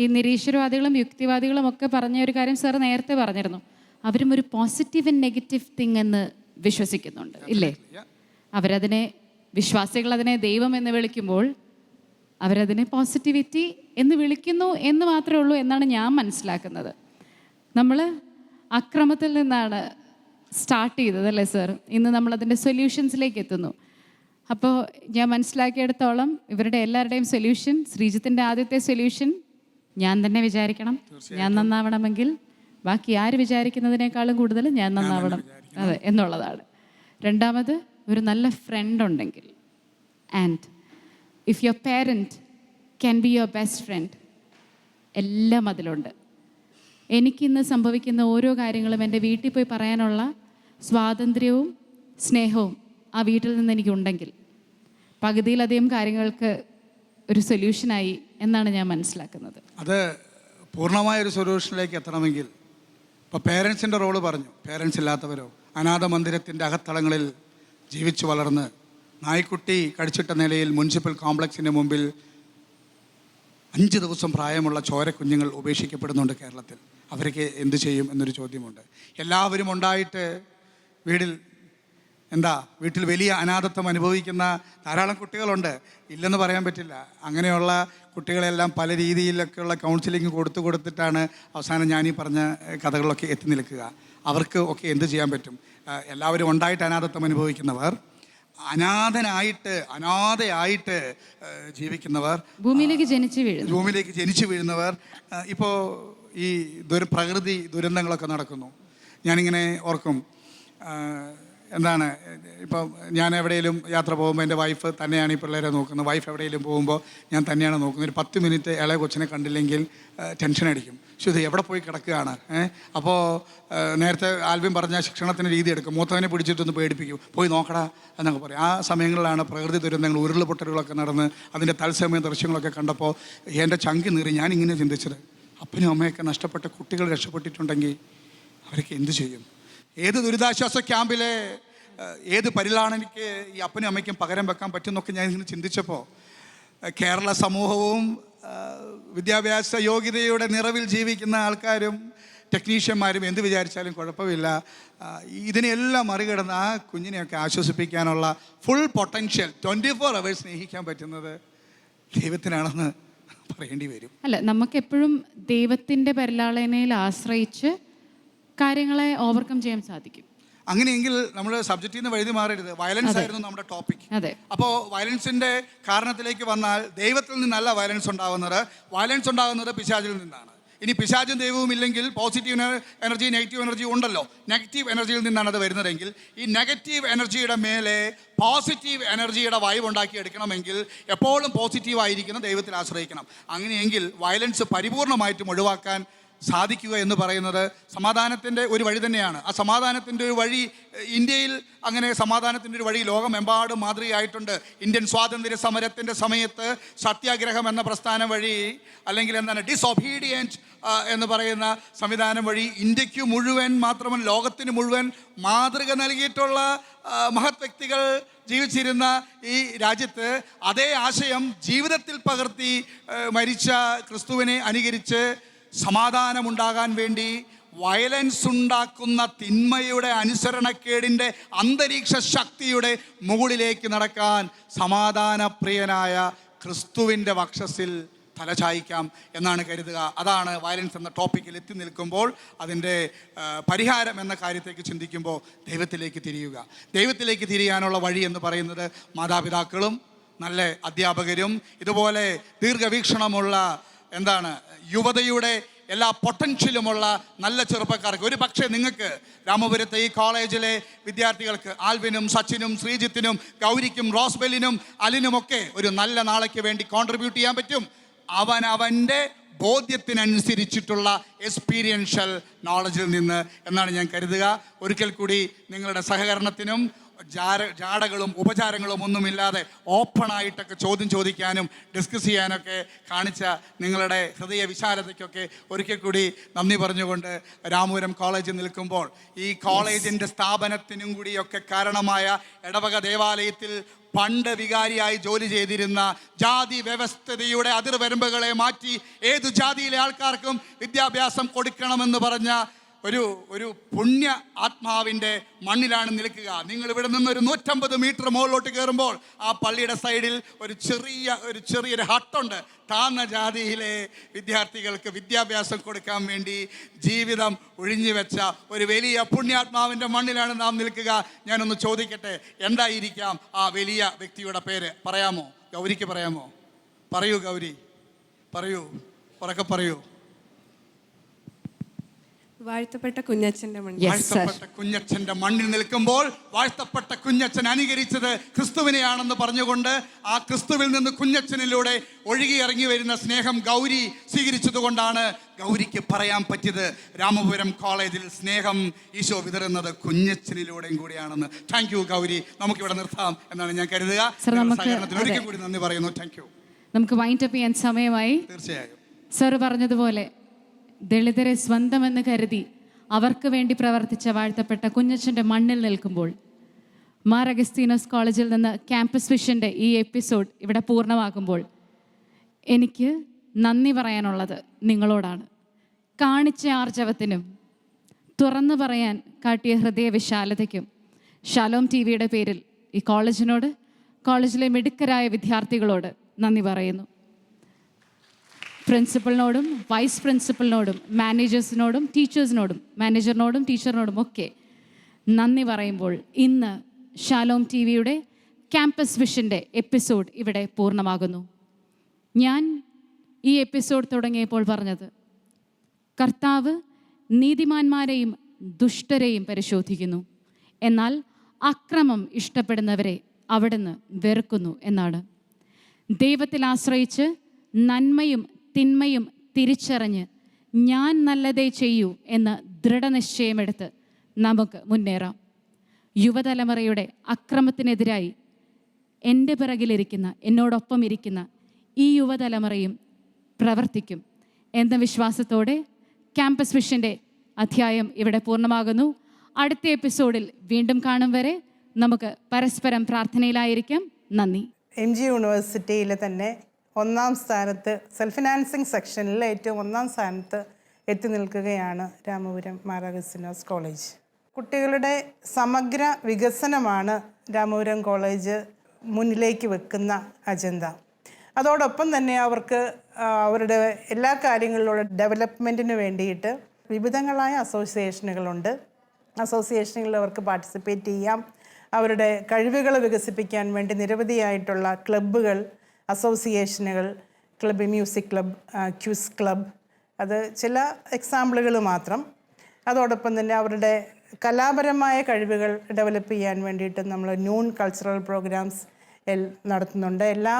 ഈ നിരീശ്വരവാദികളും യുക്തിവാദികളും ഒക്കെ പറഞ്ഞ ഒരു കാര്യം സാർ നേരത്തെ പറഞ്ഞിരുന്നു. അവരും ഒരു പോസിറ്റീവ് ആൻഡ് നെഗറ്റീവ് തിങ് എന്ന് വിശ്വസിക്കുന്നുണ്ട് ഇല്ലേ? അവരതിനെ വിശ്വാസികൾ അതിനെ ദൈവം എന്ന് വിളിക്കുമ്പോൾ അവരതിനെ പോസിറ്റിവിറ്റി എന്ന് വിളിക്കുന്നു എന്ന് മാത്രമേ ഉള്ളൂ എന്നാണ് ഞാൻ മനസ്സിലാക്കുന്നത്. നമ്മൾ അക്രമത്തിൽ നിന്നാണ് സ്റ്റാർട്ട് ചെയ്തത് അല്ലേ സാർ ഇന്ന് നമ്മളതിന്റെ സൊല്യൂഷൻസിലേക്ക് എത്തുന്നു. അപ്പോൾ ഞാൻ മനസ്സിലാക്കിയെടുത്തോളം ഇവരുടെ എല്ലാവരുടെയും സൊല്യൂഷൻ ശ്രീജിത്തിന്റെ ആദ്യത്തെ സൊല്യൂഷൻ ഞാൻ തന്നെ വിചാരിക്കണം. ഞാൻ നന്നാവണമെങ്കിൽ ബാക്കി ആര് വിചാരിക്കുന്നതിനേക്കാളും കൂടുതൽ ഞാൻ നന്നാവണം. അതെ എന്നുള്ളതാണ്. രണ്ടാമത് ഒരു നല്ല ഫ്രണ്ട് ഉണ്ടെങ്കിൽ. And if your parent can be your best friend എല്ലാം അതിലുണ്ട്. എനിക്കിന്ന് സംഭവിക്കുന്ന ഓരോ കാര്യങ്ങളും എന്റെ വീട്ടിൽ പോയി പറയാനുള്ള സ്വാതന്ത്ര്യവും സ്നേഹവും ആ വീട്ടിൽ നിന്ന് എനിക്കുണ്ടെങ്കിൽ പകുതിയിലധികം കാര്യങ്ങൾക്ക് ഒരു സൊല്യൂഷനായി എന്നാണ് ഞാൻ മനസ്സിലാക്കുന്നത്. അത് പൂർണമായ ഒരു സൊല്യൂഷനിലേക്ക് എത്തണമെങ്കിൽ ഇപ്പോൾ പേരൻസിന്റെ റോൾ പറഞ്ഞു. പേരൻസ് ഇല്ലാത്തവരോ അനാഥ മന്ദിരത്തിന്റെ അകത്തളങ്ങളിൽ ജീവിച്ചു വളർന്ന് നായ്ക്കുട്ടി കടിച്ചിട്ട നിലയിൽ മുനിസിപ്പൽ കോംപ്ലക്സിന്റെ മുമ്പിൽ അഞ്ച് ദിവസം പ്രായമുള്ള ചോര കുഞ്ഞുങ്ങൾ ഉപേക്ഷിക്കപ്പെടുന്നുണ്ട് കേരളത്തിൽ. അവർക്ക് എന്ത് ചെയ്യും എന്നൊരു ചോദ്യമുണ്ട്. എല്ലാവരും ഉണ്ടായിട്ട് വീട്ടിൽ എന്താ വീട്ടിൽ വലിയ അനാഥത്വം അനുഭവിക്കുന്ന ധാരാളം കുട്ടികളുണ്ട്. ഇല്ലെന്ന് പറയാൻ പറ്റില്ല. അങ്ങനെയുള്ള കുട്ടികളെല്ലാം പല രീതിയിലൊക്കെയുള്ള കൗൺസിലിംഗ് കൊടുത്തു കൊടുത്തിട്ടാണ് അവസാനം ഞാനീ പറഞ്ഞ കഥകളൊക്കെ കഥകളിലൊക്കെ എത്തി നിൽക്കുക. അവർക്ക് ഒക്കെ എന്ത് ചെയ്യാൻ പറ്റും? എല്ലാവരും ഉണ്ടായിട്ട് അനാഥത്വം അനുഭവിക്കുന്നവർ അനാഥനായിട്ട് അനാഥയായിട്ട് ജീവിക്കുന്നവർ ഭൂമിയിലേക്ക് ജനിച്ചു വീഴുന്നു. ഭൂമിയിലേക്ക് ജനിച്ചു വീഴുന്നവർ ഇപ്പോൾ ഈ ദുര പ്രകൃതി ദുരന്തങ്ങളൊക്കെ നടക്കുന്നു. ഞാനിങ്ങനെ ഓർക്കും എന്താണ് ഇപ്പോൾ ഞാൻ എവിടെയെങ്കിലും യാത്ര പോകുമ്പോൾ എന്റെ വൈഫ് തന്നെയാണ് ഈ പിള്ളേരെ നോക്കുന്നത്. വൈഫ് എവിടെയെങ്കിലും പോകുമ്പോൾ ഞാൻ തന്നെയാണ് നോക്കുന്നത്. ഒരു പത്ത് മിനിറ്റ് ഇളയ കൊച്ചിനെ കണ്ടില്ലെങ്കിൽ ടെൻഷൻ അടിക്കും. പക്ഷെ ഇത് എവിടെ പോയി കിടക്കുകയാണ്? അപ്പോൾ നേരത്തെ ആൽബിൻ പറഞ്ഞ ശിക്ഷണത്തിന് രീതി എടുക്കും. മൂത്തവനെ പിടിച്ചിട്ടൊന്ന് പേടിപ്പിക്കും. പോയി നോക്കടാ എന്നൊക്കെ പറയും. ആ സമയങ്ങളിലാണ് പ്രകൃതി ദുരന്തങ്ങൾ ഉരുളുപൊട്ടലുകളൊക്കെ നടന്ന് അതിന്റെ തത്സമയ ദൃശ്യങ്ങളൊക്കെ കണ്ടപ്പോൾ എന്റെ ചങ്കി നീറി. ഞാൻ ഇങ്ങനെ ചിന്തിച്ചത് അപ്പനും അമ്മയൊക്കെ നഷ്ടപ്പെട്ട കുട്ടികൾ രക്ഷപ്പെട്ടിട്ടുണ്ടെങ്കിൽ അവരൊക്കെ എന്ത് ചെയ്യും? ഏത് ദുരിതാശ്വാസ ക്യാമ്പിലെ ഏഹ്, പരിലാണ് എനിക്ക് ഈ അപ്പനും അമ്മയ്ക്കും പകരം വെക്കാൻ പറ്റുമെന്നൊക്കെ ഞാൻ ഇങ്ങനെ ചിന്തിച്ചപ്പോൾ കേരള സമൂഹവും വിദ്യാഭ്യാസ യോഗ്യതയുടെ നിറവിൽ ജീവിക്കുന്ന ആൾക്കാരും ടെക്നീഷ്യന്മാരും എന്ത് വിചാരിച്ചാലും കുഴപ്പമില്ല. ഇതിനെല്ലാം മറികടന്ന് ആ കുഞ്ഞിനെയൊക്കെ ആശ്വസിപ്പിക്കാനുള്ള full potential twenty four hours സ്നേഹിക്കാൻ പറ്റുന്നത് ദൈവത്തിനാണെന്ന് പറയേണ്ടി വരും. അല്ല നമുക്കെപ്പോഴും ദൈവത്തിന്റെ പരിലാളനയിൽ ആശ്രയിച്ച് കാര്യങ്ങളെ ഓവർകം ചെയ്യാൻ സാധിക്കും. അങ്ങനെയെങ്കിൽ നമ്മൾ സബ്ജക്റ്റിൽ നിന്ന് വഴുതി മാറരുത്. വയലൻസ് ആയിരുന്നു നമ്മുടെ ടോപ്പിക് അപ്പോൾ വയലൻസിന്റെ കാരണത്തിലേക്ക് വന്നാൽ ദൈവത്തിൽ നിന്നല്ല വയലൻസ് ഉണ്ടാകുന്നത് വയലൻസ് ഉണ്ടാകുന്നത് പിശാചിൽ നിന്നാണ്. ഇനി പിശാചും ദൈവവും ഇല്ലെങ്കിൽ പോസിറ്റീവ് എനർജി നെഗറ്റീവ് എനർജി ഉണ്ടല്ലോ. നെഗറ്റീവ് എനർജിയിൽ നിന്നാണ് അത് വരുന്നതെങ്കിൽ ഈ നെഗറ്റീവ് എനർജിയുടെ മേലെ പോസിറ്റീവ് എനർജിയുടെ വൈവ് ഉണ്ടാക്കിയെടുക്കണമെങ്കിൽ എപ്പോഴും പോസിറ്റീവ് ആയിരിക്കണം ദൈവത്തിൽ ആശ്രയിക്കണം. അങ്ങനെയെങ്കിൽ വയലൻസ് പരിപൂർണമായിട്ടും ഒഴിവാക്കാൻ സാധിക്കുക എന്ന് പറയുന്നത് സമാധാനത്തിന്റെ ഒരു വഴി തന്നെയാണ്. ആ സമാധാനത്തിന്റെ ഒരു വഴി ഇന്ത്യയിൽ അങ്ങനെ സമാധാനത്തിന്റെ ഒരു വഴി ലോകമെമ്പാടും മാതൃകയായിട്ടുണ്ട്. ഇന്ത്യൻ സ്വാതന്ത്ര്യ സമരത്തിന്റെ സമയത്ത് സത്യാഗ്രഹം എന്ന പ്രസ്ഥാനം വഴി അല്ലെങ്കിൽ എന്താണ് ഡിസൊബീഡിയന്റ് എന്ന് പറയുന്ന സംവിധാനം വഴി ഇന്ത്യയ്ക്ക് മുഴുവൻ മാത്രമല്ല ലോകത്തിന് മുഴുവൻ മാതൃക നൽകിയിട്ടുള്ള മഹത് വ്യക്തികൾ ജീവിച്ചിരുന്ന ഈ രാജ്യത്ത് അതേ ആശയം ജീവിതത്തിൽ പകർത്തി മരിച്ച ക്രിസ്തുവിനെ അനുകരിച്ച് സമാധാനമുണ്ടാകാൻ വേണ്ടി വയലൻസ് ഉണ്ടാക്കുന്ന തിന്മയുടെ അനുസരണക്കേടിന്റെ അന്തരീക്ഷ ശക്തിയുടെ മുകളിലേക്ക് നടക്കാൻ സമാധാനപ്രിയനായ ക്രിസ്തുവിന്റെ വക്ഷസിൽ തലചായിക്കാം എന്നാണ് കരുതുക. അതാണ് വയലൻസ് എന്ന ടോപ്പിക്കിൽ എത്തി നിൽക്കുമ്പോൾ അതിന്റെ പരിഹാരം എന്ന കാര്യത്തേക്ക് ചിന്തിക്കുമ്പോൾ ദൈവത്തിലേക്ക് തിരിയുക. ദൈവത്തിലേക്ക് തിരിയാനുള്ള വഴി എന്ന് പറയുന്നത് മാതാപിതാക്കളും നല്ല അധ്യാപകരും ഇതുപോലെ ദീർഘവീക്ഷണമുള്ള എന്താണ് യുവതയുടെ എല്ലാ പൊട്ടൻഷ്യലുമുള്ള നല്ല ചെറുപ്പക്കാർക്ക്. ഒരു പക്ഷേ നിങ്ങൾക്ക് രാമപുരത്തെ ഈ കോളേജിലെ വിദ്യാർത്ഥികൾക്ക് ആൽവിനും സച്ചിനും ശ്രീജിത്തിനും ഗൗരിക്കും റോസ്ബെല്ലിനും അലിനുമൊക്കെ ഒരു നല്ല നാളേക്ക് വേണ്ടി കോൺട്രിബ്യൂട്ട് ചെയ്യാൻ പറ്റും. അവൻ അവന്റെ ബോധ്യത്തിനനുസരിച്ചിട്ടുള്ള എക്സ്പീരിയൻഷ്യൽ നോളജിൽ നിന്ന് എന്നാണ് ഞാൻ കരുതുക. ഒരിക്കൽ കൂടി നിങ്ങളുടെ സഹകരണത്തിനും ജാര ജാടകളും ഉപചാരങ്ങളും ഒന്നുമില്ലാതെ ഓപ്പണായിട്ടൊക്കെ ചോദ്യം ചോദിക്കാനും ഡിസ്കസ് ചെയ്യാനൊക്കെ കാണിച്ച നിങ്ങളുടെ ഹൃദയ വിശാലതയ്ക്കൊക്കെ ഒരിക്കൽ കൂടി നന്ദി പറഞ്ഞുകൊണ്ട് രാമപുരം കോളേജിൽ നിൽക്കുമ്പോൾ ഈ കോളേജിന്റെ സ്ഥാപനത്തിനും കൂടിയൊക്കെ കാരണമായ ഇടവക ദേവാലയത്തിൽ പണ്ട് വികാരിയായി ജോലി ചെയ്തിരുന്ന ജാതി വ്യവസ്ഥതയുടെ അതിർവരമ്പുകളെ മാറ്റി ഏതു ജാതിയിലെ ആൾക്കാർക്കും വിദ്യാഭ്യാസം കൊടുക്കണമെന്ന് പറഞ്ഞ ഒരു ഒരു പുണ്യ ആത്മാവിന്റെ മണ്ണിലാണ് നിൽക്കുക. നിങ്ങൾ ഇവിടെ നിന്ന് ഒരു നൂറ്റമ്പത് മീറ്റർ മുകളിലോട്ട് കയറുമ്പോൾ ആ പള്ളിയുടെ സൈഡിൽ ഒരു ചെറിയ ഒരു ചെറിയൊരു ഹട്ടുണ്ട്. താന്ന ജാതിയിലെ വിദ്യാർത്ഥികൾക്ക് വിദ്യാഭ്യാസം കൊടുക്കാൻ വേണ്ടി ജീവിതം ഒഴിഞ്ഞു വെച്ച ഒരു വലിയ പുണ്യാത്മാവിന്റെ മണ്ണിലാണ് നാം നിൽക്കുക. ഞാനൊന്ന് ചോദിക്കട്ടെ എന്തായിരിക്കാം ആ വലിയ വ്യക്തിയുടെ പേര്? പറയാമോ? ഗൗരിക്ക് പറയാമോ? പറയൂ ഗൗരി. പറയൂ. ഉറക്കെ പറയൂ. വാഴ്ത്തപ്പെട്ട കുഞ്ഞച്ഛന്റെ മണ്ണിൽ വാഴ്ത്തപ്പെട്ട കുഞ്ഞച്ഛന്റെ മണ്ണിൽ നിൽക്കുമ്പോൾ വാഴ്ത്തപ്പെട്ട കുഞ്ഞച്ഛൻ അനുകരിച്ചത് ക്രിസ്തുവിനെയാണെന്ന് പറഞ്ഞുകൊണ്ട് ആ ക്രിസ്തുവിൽ നിന്ന് കുഞ്ഞച്ഛനിലൂടെ ഒഴുകി ഇറങ്ങി വരുന്ന സ്നേഹം ഗൗരി സ്വീകരിച്ചതുകൊണ്ടാണ് ഗൗരിക്ക് പറയാൻ പറ്റിയത്. രാമപുരം കോളേജിൽ സ്നേഹം ഈശോ വിതരുന്നത് കുഞ്ഞച്ഛനിലൂടെയും കൂടിയാണെന്ന്. Thank you Gauri. നമുക്കിവിടെ നിർത്താം എന്നാണ് ഞാൻ കരുതുക. ഒരിക്കൽ കൂടി നന്ദി പറയുന്നു. താങ്ക് യു നമുക്ക് വൈൻഡപ്പ് ചെയ്യാൻ സമയമായി. തീർച്ചയായും. സാറ് പറഞ്ഞതുപോലെ ദളിതരെ സ്വന്തമെന്ന് കരുതി അവർക്ക് വേണ്ടി പ്രവർത്തിച്ച വാഴ്ത്തപ്പെട്ട കുഞ്ഞച്ഛന്റെ മണ്ണിൽ നിൽക്കുമ്പോൾ മാർ അഗസ്തീനോസ് കോളേജിൽ നിന്ന് ക്യാമ്പസ് വിഷന്റെ ഈ എപ്പിസോഡ് ഇവിടെ പൂർണമാകുമ്പോൾ എനിക്ക് നന്ദി പറയാനുള്ളത് നിങ്ങളോടാണ്. കാണിച്ച ആർജവത്തിനും തുറന്നു പറയാൻ കാട്ടിയ ഹൃദയ വിശാലതയ്ക്കും ഷാലോം ടി വിയുടെ പേരിൽ ഈ കോളേജിനോട് കോളേജിലെ മിടുക്കരായ വിദ്യാർത്ഥികളോട് നന്ദി പറയുന്നു. പ്രിൻസിപ്പളിനോടും വൈസ് പ്രിൻസിപ്പളിനോടും മാനേജേഴ്സിനോടും ടീച്ചേഴ്സിനോടും മാനേജറിനോടും ടീച്ചറിനോടും ഒക്കെ നന്ദി പറയുമ്പോൾ ഇന്ന് ഷാലോം ടി വിയുടെ ക്യാമ്പസ് വിഷന്റെ എപ്പിസോഡ് ഇവിടെ പൂർണമാകുന്നു. ഞാൻ ഈ എപ്പിസോഡ് തുടങ്ങിയപ്പോൾ പറഞ്ഞത് കർത്താവ് നീതിമാന്മാരെയും ദുഷ്ടരെയും പരിശോധിക്കുന്നു. എന്നാൽ അക്രമം ഇഷ്ടപ്പെടുന്നവരെ അവിടുന്ന് വെറുക്കുന്നു എന്നാണ്. ദൈവത്തിൽ ആശ്രയിച്ച് നന്മയും തിന്മയും തിരിച്ചറിഞ്ഞ് ഞാൻ നല്ലതേ ചെയ്യൂ എന്ന് ദൃഢനിശ്ചയമെടുത്ത് നമുക്ക് മുന്നേറാം. യുവതലമുറയുടെ അക്രമത്തിനെതിരായി എന്റെ പിറകിലിരിക്കുന്ന എന്നോടൊപ്പം ഇരിക്കുന്ന ഈ യുവതലമുറയും പ്രവർത്തിക്കും എന്ന വിശ്വാസത്തോടെ ക്യാമ്പസ് വിഷന്റെ അധ്യായം ഇവിടെ പൂർണമാകുന്നു. അടുത്ത എപ്പിസോഡിൽ വീണ്ടും കാണും വരെ നമുക്ക് പരസ്പരം പ്രാർത്ഥനയിലായിരിക്കാം. നന്ദി. എം ജി യൂണിവേഴ്സിറ്റിയിൽ തന്നെ ഒന്നാം സ്ഥാനത്ത് സെൽഫ് ഫിനാൻസിങ് സെക്ഷനിൽ ഏറ്റവും ഒന്നാം സ്ഥാനത്ത് എത്തി നിൽക്കുകയാണ് രാമപുരം മാരാഗസിനോസ് കോളേജ്. കുട്ടികളുടെ സമഗ്ര വികസനമാണ് രാമപുരം കോളേജ് മുന്നിലേക്ക് വെക്കുന്ന അജണ്ട. അതോടൊപ്പം തന്നെ അവർക്ക് അവരുടെ എല്ലാ കാര്യങ്ങളിലുള്ള ഡെവലപ്മെന്റിന് വേണ്ടിയിട്ട് വിവിധങ്ങളായ അസോസിയേഷനുകളുണ്ട്. അസോസിയേഷനുകളിൽ അവർക്ക് പാർട്ടിസിപ്പേറ്റ് ചെയ്യാം. അവരുടെ കഴിവുകൾ വികസിപ്പിക്കാൻ വേണ്ടി നിരവധിയായിട്ടുള്ള ക്ലബ്ബുകൾ അസോസിയേഷനുകൾ club music club quiz club അത് ചില എക്സാമ്പിളുകൾ മാത്രം. അതോടൊപ്പം തന്നെ അവരുടെ കലാപരമായ കഴിവുകൾ ഡെവലപ്പ് ചെയ്യാൻ വേണ്ടിയിട്ട് നമ്മൾ നൂൺ കൾച്ചറൽ പ്രോഗ്രാംസ് നടത്തുന്നുണ്ട്. എല്ലാ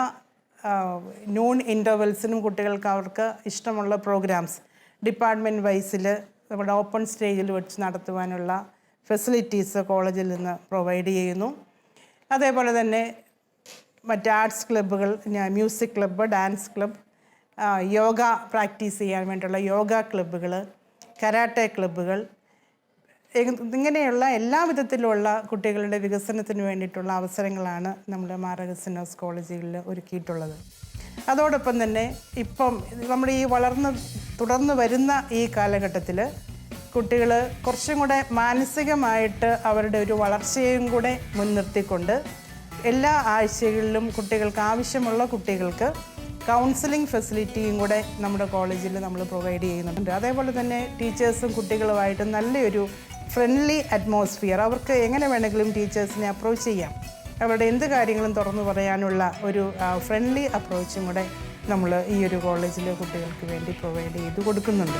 നൂൺ ഇന്റർവെൽസിനും കുട്ടികൾക്ക് അവർക്ക് ഇഷ്ടമുള്ള പ്രോഗ്രാംസ്. ഡിപ്പാർട്ട്മെന്റ് വൈസിൽ നമ്മുടെ ഓപ്പൺ സ്റ്റേജിൽ വെച്ച് നടത്തുവാനുള്ള ഫെസിലിറ്റീസ് കോളേജിൽ നിന്ന് പ്രൊവൈഡ് ചെയ്യുന്നു. അതേപോലെ തന്നെ മറ്റ് ആർട്സ് ക്ലബ്ബുകൾ music club dance club yoga practice ചെയ്യാൻ വേണ്ടിയുള്ള യോഗ ക്ലബ്ബുകൾ കരാട്ടെ ക്ലബ്ബുകൾ ഇങ്ങനെയുള്ള എല്ലാ വിധത്തിലുള്ള കുട്ടികളുടെ വികസനത്തിന് വേണ്ടിയിട്ടുള്ള അവസരങ്ങളാണ് നമ്മുടെ മാറഗസിനോസ് കോളേജുകളിൽ ഒരുക്കിയിട്ടുള്ളത്. അതോടൊപ്പം തന്നെ ഇപ്പം നമ്മൾ ഈ വളർന്ന് തുടർന്ന് വരുന്ന ഈ കാലഘട്ടത്തിൽ കുട്ടികൾ കുറച്ചും കൂടെ മാനസികമായിട്ട് അവരുടെ ഒരു വളർച്ചയും കൂടെ മുൻനിർത്തിക്കൊണ്ട് എല്ലാ ആഴ്ചകളിലും കുട്ടികൾക്ക് ആവശ്യമുള്ള കുട്ടികൾക്ക് കൗൺസിലിംഗ് ഫെസിലിറ്റിയും കൂടെ നമ്മുടെ കോളേജിൽ നമ്മൾ പ്രൊവൈഡ് ചെയ്യുന്നുണ്ട്. അതേപോലെ തന്നെ ടീച്ചേഴ്സും കുട്ടികളുമായിട്ട് നല്ലൊരു ഫ്രണ്ട്ലി അറ്റ്മോസ്ഫിയർ അവർക്ക് എങ്ങനെ വേണമെങ്കിലും ടീച്ചേഴ്സിനെ അപ്രോച്ച് ചെയ്യാം. അവരുടെ എന്ത് കാര്യങ്ങളും തുറന്നു പറയാനുള്ള ഒരു ഫ്രണ്ട്ലി അപ്രോച്ചും കൂടെ നമ്മൾ ഈ ഒരു കോളേജിലെ കുട്ടികൾക്ക് വേണ്ടി പ്രൊവൈഡ് ചെയ്ത് കൊടുക്കുന്നുണ്ട്.